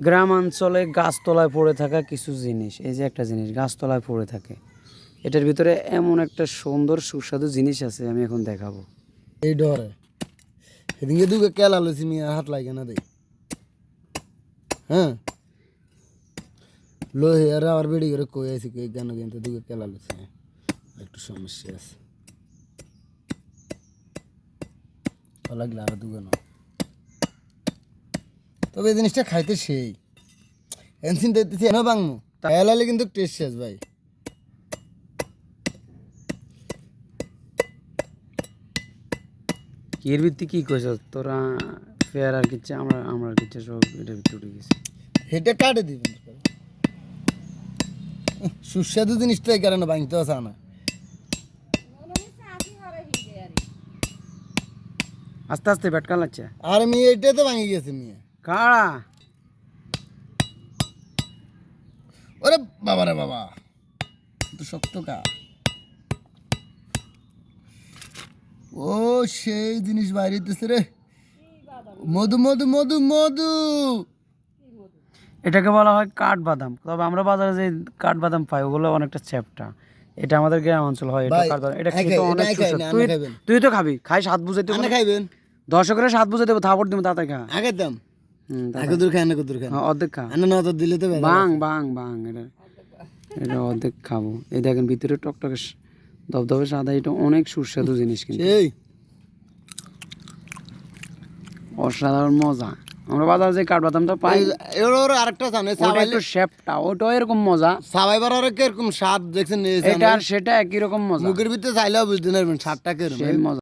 গ্রাম অঞ্চলে গাছতলায় পড়ে থাকা কিছু জিনিস, এই যে একটা জিনিস, গাছতলায় পড়ে থাকে। এটার ভিতরে এমন একটা সুন্দর সুস্বাদু জিনিস আছে, আমি এখন দেখাবো। এই ডরে। এদিকে দুকে কেলা লইছি, মিয়া হাত লাগে না দেই। হ্যাঁ? লো আর আবার বেড়ি করে কই আছি কই কেন কিন্তু দুকে কেলা লইছি। একটু সমস্যা আছে। লাগলে আরও দুগে না তবে এই জিনিসটা খাইতে সেই। এনসিন দিতেছি এনে বাংমু এলালে কিন্তু টেস্ট শেষ ভাই। এর ভিত্তি কি কইছ? তোরা ফেয়ার আর কিচ্ছে আমরা আমরা কিচ্ছে সব এটার ভিতরে উঠে গেছি। হেঁটে কাটে দিবেন সুস্বাদু জিনিসটা এই কারণে ভাঙতে আসা না। আস্তে আস্তে ব্যাট কালাচ্ছে আর মেয়ে এটা তো ভাঙে গেছে মেয়ে। ওরে বাবা রে বাবা তো শক্ত কা ও সেই জিনিস রে। মধু মধু মধু মধু। এটাকে বলা হয় কাঠবাদাম। তবে আমরা বাজারে যে কাঠবাদাম পাই ওগুলো অনেকটা চ্যাপটা। এটা আমাদের গ্রাম অঞ্চল হয় এটা কাঠবাদাম। এটা খেতে অনেক না, তুই তুই তো খাবি খাই স্বাদ বুঝাইতে আপনি খাইবেন। দর্শকের স্বাদ বুঝাইতে থাপড় দিব তাতে খা। আগে দাম খায় না কদূর খায় হ্যাঁ, অর্ধেক খা না তো দিলে তো বাং বাং বাং এটা এটা অর্ধেক খাব। এই দেখেন ভিতরে টকটকে স- ধবধবে সাদা এটা অনেক সুস্বাদু জিনিস কিন্তু। অসাধারণ মজা। আমরা বাজারে যে কাঠবাদামটা পাই এর ওর আরেকটা জানে ওটা একটু শেপটা ওটাও এরকম মজা। সাবাইবার আর স্বাদ দেখছেন এটা আর সেটা একই রকম মজা। মুখের ভিতরে চাইলেও বুঝতে পারবেন স্বাদটা কীরকম। মজা।